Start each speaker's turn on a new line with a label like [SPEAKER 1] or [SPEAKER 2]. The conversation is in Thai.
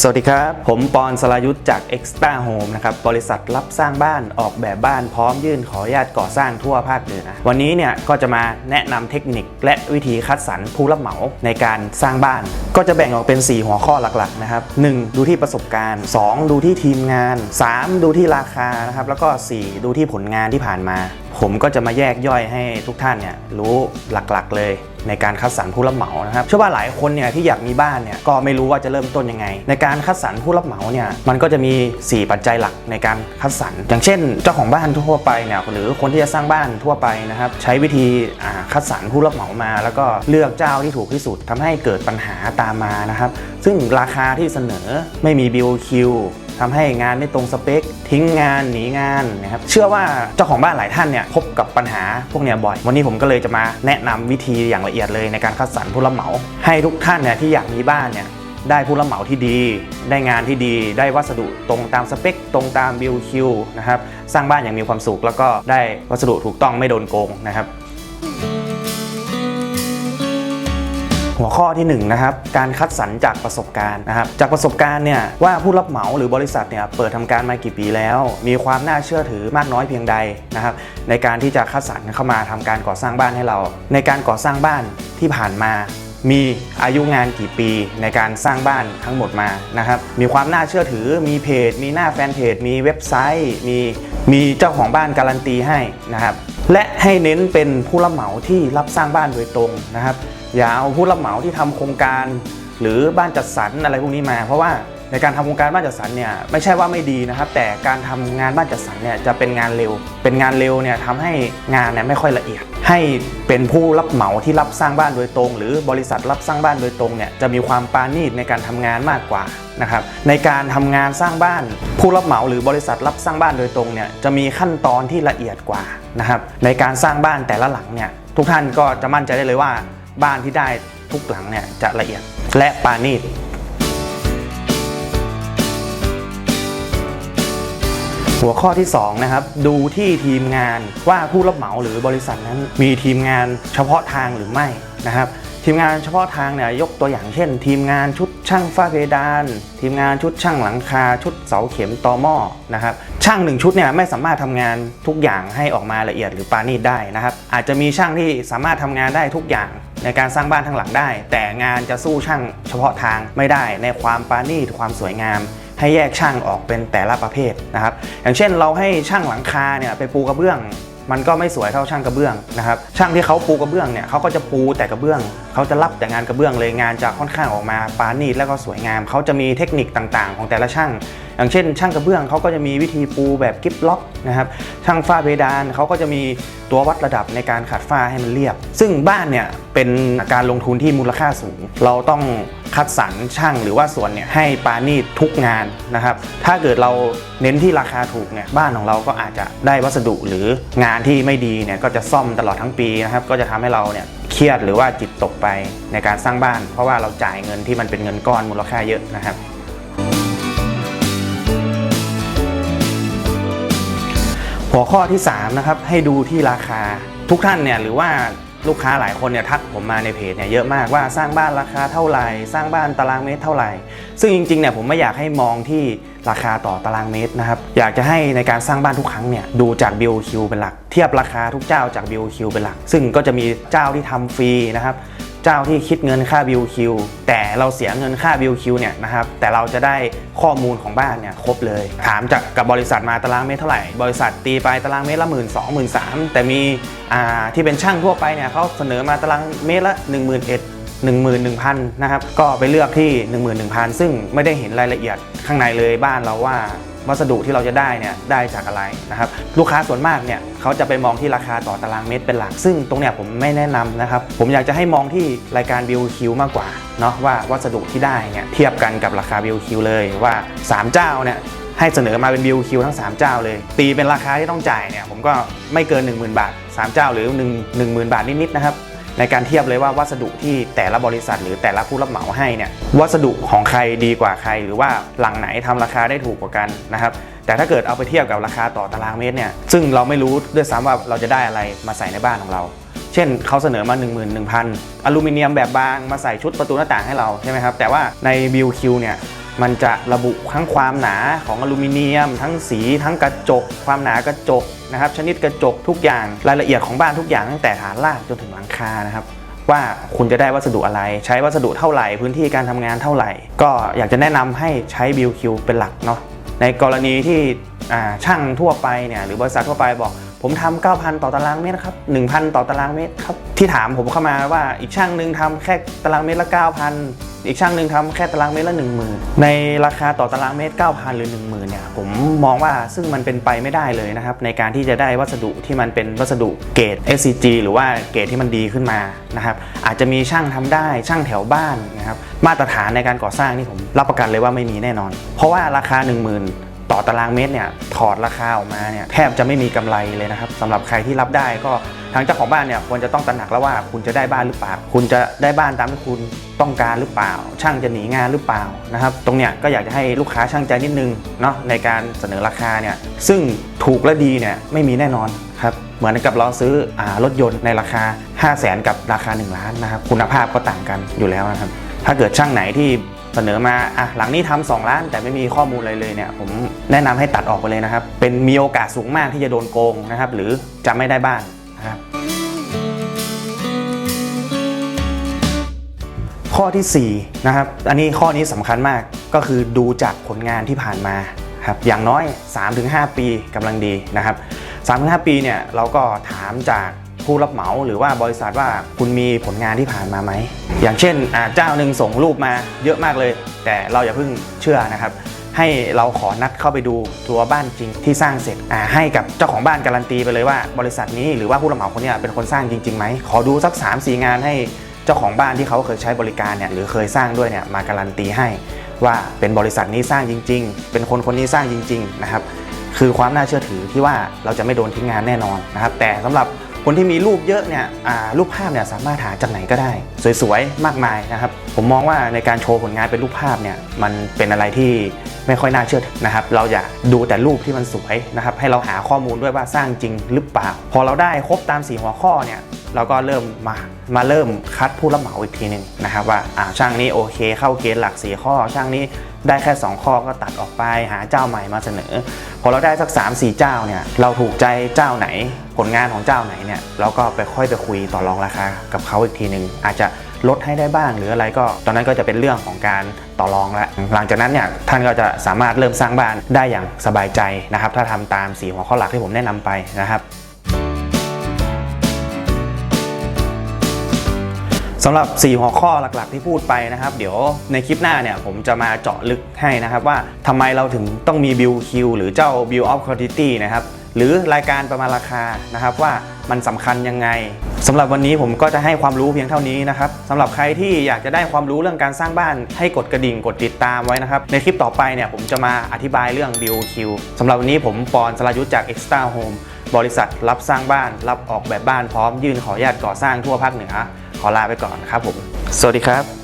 [SPEAKER 1] สวัสดีครับ ผมปอนสรายุทธจาก Extra Home นะครับ บริษัทรับสร้างบ้านออกแบบบ้านพร้อมยื่นขออนุญาตก่อสร้างทั่วภาคเหนือ วันนี้เนี่ยก็จะมาแนะนำเทคนิคและวิธีคัดสรรผู้รับเหมาในการสร้างบ้าน ก็จะแบ่งออกเป็น 4 หัวข้อหลักๆนะครับ 1. ดูที่ประสบการณ์ 2. ดูที่ทีมงาน 3. ดูที่ราคานะครับแล้วก็ 4. ดูที่ผลงานที่ผ่านมา ผมก็จะมาแยกย่อยให้ทุกท่านเนี่ยรู้หลักๆเลยในการคัดสรรผู้รับเหมานะครับเชื่อว่าหลายคนเนี่ยที่อยากมีบ้านเนี่ยก็ไม่รู้ว่าจะเริ่มต้นยังไง ในการคัดสรรผู้รับเหมาเนี่ยมันก็จะมี 4 ปัจจัยหลักในการคัดสรรอย่างเช่น เจ้าของบ้านทั่วไปเนี่ยหรือคนที่จะสร้างบ้านทั่วไปนะครับใช้วิธีคัดสรรผู้รับเหมามา แล้วก็เลือกเจ้าที่ถูกที่สุดทำให้เกิดปัญหาตามมานะครับซึ่งราคาที่เสนอไม่มี BOQ ทำให้งานไม่ตรงสเปค ทิ้งงานหนีงานนะครับเชื่อว่าเจ้าของบ้านหลายท่านเนี่ยพบกับปัญหาพวกเนี้ยบ่อย วันนี้ผมก็เลยจะมาแนะนำวิธีอย่างละเอียดเลยในการคัดสรรผู้รับเหมา ให้ทุกท่านเนี่ยที่อยากมีบ้านเนี่ยได้ผู้รับเหมาที่ดี ได้งานที่ดี ได้วัสดุตรงตามสเปค ตรงตาม BOQ นะครับ สร้างบ้านอย่างมีความสุข แล้วก็ได้วัสดุถูกต้องไม่โดนโกงนะครับ หัวข้อที่1นงนะครับการคัดสรรจากประสบการณ์นะครับจากประสบการณ์เนี่ยว่าผู้รับเหมาหรือบริษัทเนี่ยเปิดทำการมากี่ปีแล้ว มีความน่าเชื่อถือมากน้อยเพียงใดนะครับในการที่จะคัดสรรเข้ามาทำการก่อสร้างบ้านให้เรา ในการก่อสร้างบ้านที่ผ่านมามีอายุงานกี่ปีในการสร้างบ้านทั้งหมดมานะครับ มีความน่าเชื่อถือ มีเพจ มีหน้าแฟนเพจ มีเว็บไซต์ มีมีเจ้าของบ้านการันตีให้นะครับ และให้เน้นเป็นผู้รับเหมาที่รับสร้างบ้านโดยตรงนะครับ อย่าเอาผู้รับเหมาที่ทำโครงการ หรือบ้านจัดสรรอะไรพวกนี้มา เพราะว่าในการทำโครงการบ้านจัดสรรเนี่ยไม่ใช่ว่าไม่ดีนะครับ แต่การทำงานบ้านจัดสรรเนี่ยจะเป็นงานเร็ว เป็นงานเร็วเนี่ยทำให้งานเนี่ยไม่ค่อยละเอียด ให้เป็นผู้รับเหมาที่รับสร้างบ้านโดยตรง หรือบริษัทรับสร้างบ้านโดยตรงเนี่ยจะมีความปาณีตในการทำงานมากกว่านะครับในการทำงานสร้างบ้าน ผู้รับเหมาหรือบริษัทรับสร้างบ้านโดยตรงเนี่ยจะมีขั้นตอนที่ละเอียดกว่านะครับในการสร้างบ้านแต่ละหลังเนี่ยทุกท่านก็จะมั่นใจได้เลยว่า บ้านที่ได้ทุกหลังเนี่ยจะละเอียดและปราณีตหัวข้อที่2นะครับดูที่ทีมงานว่าผู้รับเหมาหรือบริษัทนั้น มีทีมงานเฉพาะทางหรือไม่นะครับ ทีมงานเฉพาะทางเนี่ยยกตัวอย่างเช่น ทีมงานชุดช่างฝ้าเพดาน ทีมงานชุดช่างหลังคา ชุดเสาเข็มตอหม้อนะครับช่างหนึ่งชุดเนี่ยไม่สามารถทำงานทุกอย่างให้ออกมาละเอียดหรือปราณีตได้นะครับอาจจะมีช่างที่สามารถทำงานได้ทุกอย่าง ในการสร้างบ้านทั้งหลังได้ แต่งานจะสู้ช่างเฉพาะทางไม่ได้ในความปราณีตความสวยงาม ให้แยกช่างออกเป็นแต่ละประเภทนะครับอย่างเช่นเราให้ช่างหลังคาเนี่ยไปปูกระเบื้องมันก็ไม่สวยเท่าช่างกระเบื้องนะครับช่างที่เขาปูกระเบื้องเนี่ยเขาก็จะปูแต่กระเบื้องเขาจะรับแต่งานกระเบื้องเลยงานจะค่อนข้างออกมาปราณีตแล้วก็สวยงามเขาจะมีเทคนิคต่างๆ ของแต่ละช่าง อย่างเช่น ช่างกระเบื้องเขาก็จะมีวิธีปูแบบกิฟล็อกนะครับช่างฝ้าเพดานเขาก็จะมีตัววัดระดับในการขัดฝ้าให้มันเรียบ ซึ่งบ้านเนี่ยเป็นการลงทุนที่มูลค่าสูง เราต้องคัดสรรช่างหรือว่าส่วนเนี่ยให้ปาณีทุกงานนะครับ ถ้าเกิดเราเน้นที่ราคาถูกเนี่ยบ้านของเราก็อาจจะได้วัสดุหรืองานที่ไม่ดีเนี่ยก็จะซ่อมตลอดทั้งปีนะครับก็จะทำให้เราเนี่ยเครียดหรือว่าจิตตกไปในการสร้างบ้าน เพราะว่าเราจ่ายเงินที่มันเป็นเงินก้อนมูลค่าเยอะนะครับ หัวข้อที่3นะครับให้ดูที่ราคาทุกท่านเนี่ยหรือว่าลูกค้าหลายคนเนี่ยทักผมมาในเพจเนี่ยเยอะมากว่าสร้างบ้านราคาเท่าไหร่ สร้างบ้านตารางเมตรเท่าไหร่ ซึ่งจริงๆเนี่ยผมไม่อยากให้มองที่ราคาต่อตารางเมตรนะครับอยากจะให้ในการสร้างบ้านทุกครั้งเนี่ยดูจาก BOQ เป็นหลัก เทียบราคาทุกเจ้าจาก BOQ เป็นหลัก ซึ่งก็จะมีเจ้าที่ทำฟรีนะครับ เจ้าที่คิดเงินค่า BOQ แต่เราเสียเงินค่า BOQ เนี่ยนะครับแต่เราจะได้ข้อมูลของบ้านเนี่ยครบเลย ถามจากกับบริษัทมาตารางเมตรเท่าไหร่ บริษัทตีไปตารางเมตรละหมื่นสองหมื่นสามแต่มีอ่าที่เป็นช่างทั่วไปเนี่ยเขาเสนอมาตารางเมตรละ1 1 0 0 0 11,000 นะครับ ก็ไปเลือกที่ 11,000 ซึ่งไม่ได้เห็นรายละเอียดข้างในเลยบ้านเราว่า วัสดุที่เราจะได้เนี่ยได้จากอะไรนะครับลูกค้าส่วนมากเนี่ยเขาจะไปมองที่ราคาต่อตารางเมตรเป็นหลัก ซึ่งตรงเนี้ยผมไม่แนะนำนะครับผมอยากจะให้มองที่รายการ BOQ มากกว่าเนาะว่าวัสดุที่ได้เนี่ยเทียบกันกับราคา BOQ เลยว่า 3 เจ้าเนี่ยให้เสนอมาเป็น BOQ ทั้ง 3 เจ้าเลย ตีเป็นราคาที่ต้องจ่ายเนี่ยผมก็ไม่เกิน 10,000 บาท 3 เจ้าหรือ 1 10,000 บาทนิดๆนะครับ ในการเทียบเลยว่าวัสดุที่แต่ละบริษัทหรือแต่ละผู้รับเหมาให้เนี่ยวัสดุของใครดีกว่าใคร หรือว่าหลังไหนทำราคาได้ถูกกว่ากันนะครับแต่ถ้าเกิดเอาไปเทียบกับราคาต่อตารางเมตรเนี่ยซึ่งเราไม่รู้ด้วยซ้ำว่าเราจะได้อะไรมาใส่ในบ้านของเรา เช่นเขาเสนอมา 1 1 0 0 0อลูมิเนียมแบบบางมาใส่ชุดประตูหน้าต่างให้เราใช่ไหมครับแต่ว่าใน BOQ เนี่ย มันจะระบุทั้งความหนาของอลูมิเนียม ทั้งสีทั้งกระจก ความหนากระจกนะครับ ชนิดกระจกทุกอย่างรายละเอียดของบ้านทุกอย่างตั้งแต่ฐานรากจนถึงหลังคานะครับว่าคุณจะได้วัสดุอะไร ใช้วัสดุเท่าไหร่พื้นที่การทำงานเท่าไหร่ ก็อยากจะแนะนำให้ใช้ BQ เป็นหลักเนาะในกรณีที่ช่างทั่วไปเนี่ยหรือบริษัททั่วไปบอกผมทำ9,000 ต่อตารางเมตรครับ 1,000 ต่อตารางเมตรครับ ที่ถามผมเข้ามาว่าอีกช่างหนึ่งทำแค่ตารางเมตรละ 9,000 อีกช่างหนึ่งทำแค่ตารางเมตรละ 10,000 ในราคาต่อตารางเมตร 9,000 หรือ 10,000เนี่ยผมมองว่าซึ่งมันเป็นไปไม่ได้เลยนะครับ ในการที่จะได้วัสดุที่มันเป็นวัสดุเกรด SCG หรือว่าเกรดที่มันดีขึ้นมานะครับอาจจะมีช่างทำได้ช่างแถวบ้านนะครับมาตรฐานในการก่อสร้างนี่ผมรับประกันเลยว่าไม่มีแน่นอน เพราะว่าราคา 10,000ต่อตารางเมตรเนี่ยถอดราคาออกมาเนี่ยแทบจะไม่มีกำไรเลยนะครับสำหรับใครที่รับได้ก็ ทางเจ้าของบ้านเนี่ยควรจะต้องตระหนักแล้วว่าคุณจะได้บ้านหรือเปล่า คุณจะได้บ้านตามที่คุณต้องการหรือเปล่า ช่างจะหนีงานหรือเปล่านะครับตรงเนี้ยก็อยากจะให้ลูกค้าช่างใจนิดนึงเนาะในการเสนอราคาเนี่ยซึ่งถูกและดีเนี่ยไม่มีแน่นอนครับเหมือนกับเราซื้ออรถยนต์ในราคา 5 0 0แสนกับราคา 1 ล้านนะครับคุณภาพก็ต่างกันอยู่แล้วนะครับถ้าเกิดช่างไหนที่เสนอมาอะหลังนี้ทำสองล้าน แต่ไม่มีข้อมูลอะไรเลยเนี่ยผมแนะนำให้ตัดออกไปเลยนะครับเป็นมีโอกาสสูงมากที่จะโดนโกงนะครับหรือจะไม่ได้บ้าน ข้อทีสี่4นะครับอันนี้ข้อนี้สำคัญมากก็คือดูจากผลงานที่ผ่านมาครับอย่างน้อย 3-5 ปีกำลังดีนะครับ3-5 ปีเนี่ยเราก็ถามจากผู้รับเหมาหรือว่าบริษัทว่าคุณมีผลงานที่ผ่านมาไหม อย่างเช่นเจ้าหนึ่งส่งรูปมาเยอะมากเลย แต่เราอย่าเพิ่งเชื่อนะครับ ให้เราขอนัดเข้าไปดูตัวบ้านจริงที่สร้างเสร็จให้กับเจ้าของบ้านการันตีไปเลยว่า บริษัทนี้หรือว่าผู้รับเหมาคนนี้เป็นคนสร้างจริงๆไหมขอดูสัก 3-4 งานให้ เจ้าของบ้านที่เขาเคยใช้บริการเนี่ยหรือเคยสร้างด้วยเนี่ยมาการันตีให้ ว่าเป็นบริษัทนี้สร้างจริง ๆ เป็นคนคนนี้สร้างจริง ๆ นะครับ คือความน่าเชื่อถือที่ว่าเราจะไม่โดนทิ้งงานแน่นอนนะครับ แต่สำหรับคนที่มีรูปเยอะเนี่ยรูปภาพเนี่ยสามารถหาจากไหนก็ได้ สวยๆ มากมายนะครับ ผมมองว่าในการโชว์ผลงานเป็นรูปภาพเนี่ยมันเป็นอะไรที่ ไม่ค่อยน่าเชื่อถือนะครับเราอย่าดูแต่รูปที่มันสวยนะครับให้เราหาข้อมูลด้วยว่าสร้างจริงหรือเปล่า พอเราได้ครบตามสีหัวข้อเนี่ยเราก็เริ่มมามาเริ่มคัดผู้รับเหมาอีกทีหนึ่งนะครับว่าอ่าช่างนี้โอเค เข้าเกณฑ์หลักสีข้อ ช่างนี้ได้แค่ 2 ข้อก็ตัดออกไปหาเจ้าใหม่มาเสนอ พอเราได้สัก 3 4 เจ้าเนี่ยเราถูกใจเจ้าไหน ผลงานของเจ้าไหนเนี่ยเราก็ไปค่อยไปคุยต่อรองราคากับเขาอีกทีหนึ่งอาจจะ ลดให้ได้บ้างหรืออะไรก็ ตอนนั้นก็จะเป็นเรื่องของการต่อรองแล้วหลังจากนั้นเนี่ยท่านก็จะสามารถเริ่มสร้างบ้านได้อย่างสบายใจนะครับ ถ้าทำตามสีหัวข้อหลักที่ผมแนะนำไปนะครับสำหรับ 4 หัวข้อหลักๆ ที่พูดไปนะครับ เดี๋ยวในคลิปหน้าเนี่ยผมจะมาเจาะลึกให้นะครับว่าทำไมเราถึงต้องมี Bill Q หรือเจ้า Bill of Quantity นะครับ หรือรายการประมาณราคานะครับว่ามันสำคัญยังไงสำหรับวันนี้ผมก็จะให้ความรู้เพียงเท่านี้นะครับสำหรับใครที่อยากจะได้ความรู้เรื่องการสร้างบ้านให้กดกระดิ่งกดติดตามไว้นะครับ ในคลิปต่อไปเนี่ยผมจะมาอธิบายเรื่อง B Q สำหรับวันนี้ผมปอนสรายุทธจาก Extra Home บริษัทรับสร้างบ้าน รับออกแบบบ้านพร้อมยื่นขออนุญาตก่อสร้างทั่วภาคเหนือขอลาไปก่อนนะครับผม สวัสดีครับ